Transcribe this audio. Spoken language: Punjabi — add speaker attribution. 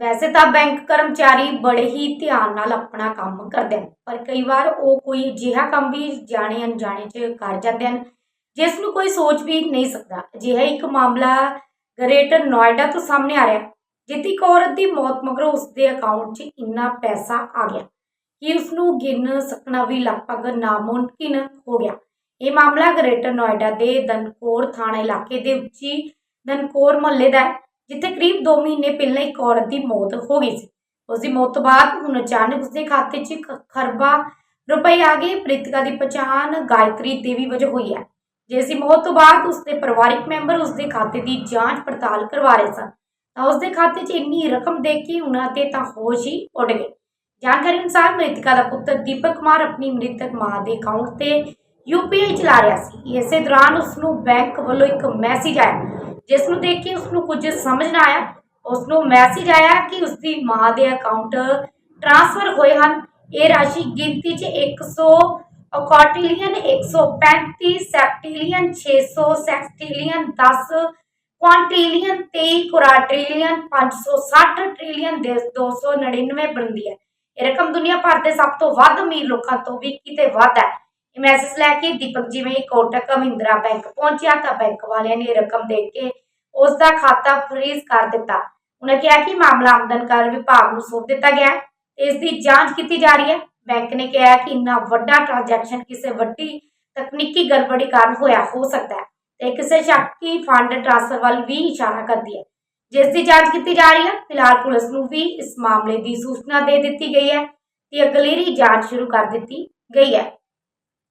Speaker 1: ਵੈਸੇ ਤਾਂ ਬੈਂਕ ਕਰਮਚਾਰੀ ਬੜੇ ਹੀ ਧਿਆਨ ਨਾਲ ਆਪਣਾ ਕੰਮ ਕਰਦੇ ਹਨ, ਪਰ ਕਈ ਵਾਰ ਉਹ ਕੋਈ ਅਜਿਹਾ ਕੰਮ ਵੀ ਜਾਣੇ ਅਣਜਾਣੇ 'ਚ ਕਰ ਜਾਂਦੇ ਹਨ, ਜਿਸ ਨੂੰ ਕੋਈ ਸੋਚ ਵੀ ਨਹੀਂ ਸਕਦਾ। ਅਜਿਹਾ ਇੱਕ ਮਾਮਲਾ ਗ੍ਰੇਟਰ ਨੋਇਡਾ ਤੋਂ ਸਾਹਮਣੇ ਆ ਰਿਹਾ ਹੈ, ਜਿੱਥੇ ਇੱਕ ਔਰਤ ਦੀ ਮੌਤ ਮਗਰੋਂ ਉਸਦੇ ਅਕਾਊਂਟ 'ਚ ਇੰਨਾ ਪੈਸਾ ਆ ਗਿਆ ਕਿ ਉਸ ਨੂੰ ਗਿਣ ਸਕਣਾ ਵੀ ਲਗਭਗ ਨਾਮੁਮਕਿਨ ਹੋ ਗਿਆ। ਇਹ ਮਾਮਲਾ ਗ੍ਰੇਟਰ ਨੋਇਡਾ ਦੇ ਦਨਕੋਰ ਥਾਣਾ ਇਲਾਕੇ ਦੇ ਉੱਚੀ ਦਨਕੋਰ ਮੁਹੱਲੇ ਦਾ ਹੈ। ਜਿੱਥੇ ਕਰੀਬ 2 ਮਹੀਨੇ ਪਹਿਲਾਂ ਇੱਕ ਔਰਤ ਦੀ ਮੌਤ ਹੋ ਗਈ ਸੀ। ਉਸ ਦੀ ਮੌਤ ਤੋਂ ਬਾਅਦ ਹੁਣ ਅਚਾਨਕ ਉਸਦੇ ਖਾਤੇ 'ਚ ਖਰਬਾ, ਰੁਪਏ ਆ ਗਏ। ਪ੍ਰੀਤਿਕਾ ਦੀ ਪਛਾਣ ਗਾਇਤਰੀ ਦੇਵੀ ਵਜੋਂ ਹੋਈ ਹੈ। ਜਿਸ ਦੀ ਮੌਤ ਤੋਂ ਬਾਅਦ ਉਸਦੇ ਪਰਿਵਾਰਕ ਮੈਂਬਰ ਉਸਦੇ ਖਾਤੇ ਦੀ ਜਾਂਚ ਪੜਤਾਲ ਕਰਵਾ ਰਹੇ ਸਨ ਤਾਂ ਉਸਦੇ ਖਾਤੇ 'ਚ ਇੰਨੀ ਰਕਮ ਦੇਖ ਕੇ ਉਹਨਾਂ ਤੇ ਤਾਂ ਹੋਸ਼ ਹੀ ਉੱਡ ਗਏ। ਜਾਣਕਾਰੀ ਅਨੁਸਾਰ ਮ੍ਰਿਤਿਕਾ ਦਾ ਪੁੱਤਰ ਦੀਪਕ ਕੁਮਾਰ ਆਪਣੀ ਮ੍ਰਿਤਕ ਮਾਂ ਦੇ ਅਕਾਊਂਟ ਤੇ ਯੂਪੀਆਈ ਚਲਾ ਰਿਹਾ ਸੀ। ਇਸੇ ਦੌਰਾਨ ਉਸ ਨੂੰ ਬੈਂਕ ਵੱਲੋਂ ਇੱਕ ਮੈਸੇਜ ਆਇਆ। ਜਿਸ ਨੂੰ ਦੇਖ ਕੇ ਉਸ ਨੂੰ ਕੁਝ ਸਮਝ ਨਾ ਆਇਆ ਉਸ ਨੂੰ ਮੈਸੇਜ ਆਇਆ ਕਿ ਉਸ ਦੀ ਮਾਂ ਦੇ ਅਕਾਊਂਟ ਟ੍ਰਾਂਸਫਰ ਹੋਏ ਹਨ। ਇਹ ਰਾਸ਼ੀ ਗਿਣਤੀ 'ਚ 100 ਔਕਾਟਿਲੀਅਨ 135 ਸੈਪਟਿਲੀਅਨ 600 ਸੈਕਸਟਿਲੀਅਨ 10 ਕੁਆਂਟਿਲੀਅਨ 23 ਕੁਰਾਟਿਲੀਅਨ 560 ਟ੍ਰਿਲੀਅਨ ਦੇ 299 ਬਣਦੀ ਹੈ। ਇਹ ਰਕਮ ਦੁਨੀਆ ਭਰ ਦੇ ਸਭ ਤੋਂ ਵੱਧ ਅਮੀਰ ਲੋਕਾਂ ਤੋਂ ਵੀ ਕਿਤੇ ਵੱਧ ਹੈ। ਇਹ ਮੈਸੇਜ ਲੈ ਕੇ ਦੀਪਕ ਜਿਵੇਂ ਕੋਟਕ ਮਹਿੰਦਰਾ ਬੈਂਕ ਪਹੁੰਚਿਆ ਤਾਂ ਬੈਂਕ ਵਾਲਿਆਂ ਨੇ ਰਕਮ ਦੇ ਕੇ ਉਸ ਦਾ ਖਾਤਾ ਫ੍ਰੀਜ਼ ਕਰ ਦਿੱਤਾ। ਉਹਨਾਂ ਕਿਹਾ ਕਿ ਮਾਮਲਾ ਆਮਦਨ ਕਰ ਵਿਭਾਗ ਨੂੰ ਸੌਂਪ ਦਿੱਤਾ ਗਿਆ ਹੈ ਤੇ ਇਸ ਦੀ ਜਾਂਚ ਕੀਤੀ ਜਾ ਰਹੀ ਹੈ। ਬੈਂਕ ਨੇ ਕਿਹਾ ਕਿ ਇੰਨਾ ਵੱਡਾ ਟ੍ਰਾਂਜੈਕਸ਼ਨ ਕਿਸੇ ਵੱਡੀ ਤਕਨੀਕੀ ਗੜਬੜੀ ਕਾਰਨ ਹੋਇਆ, ਹੋ ਸਕਦਾ ਹੈ ਤੇ ਕਿਸੇ ਸ਼ੱਕੀ ਫੰਡ ਟ੍ਰਾਂਸਫਰ ਵੱਲ ਵੀ ਇਸ਼ਾਰਾ ਕਰਦੀ ਹੈ। ਜਿਸ ਦੀ ਜਾਂਚ ਕੀਤੀ ਜਾ ਰਹੀ ਹੈ, ਫਿਲਹਾਲ ਪੁਲਿਸ ਨੂੰ ਵੀ ਇਸ ਮਾਮਲੇ ਦੀ ਸੂਚਨਾ ਦੇ ਦਿੱਤੀ ਗਈ ਹੈ ਤੇ ਅਗਲੇਰੀ ਜਾਂਚ ਸ਼ੁਰੂ ਕਰ ਦਿੱਤੀ ਗਈ ਹੈ।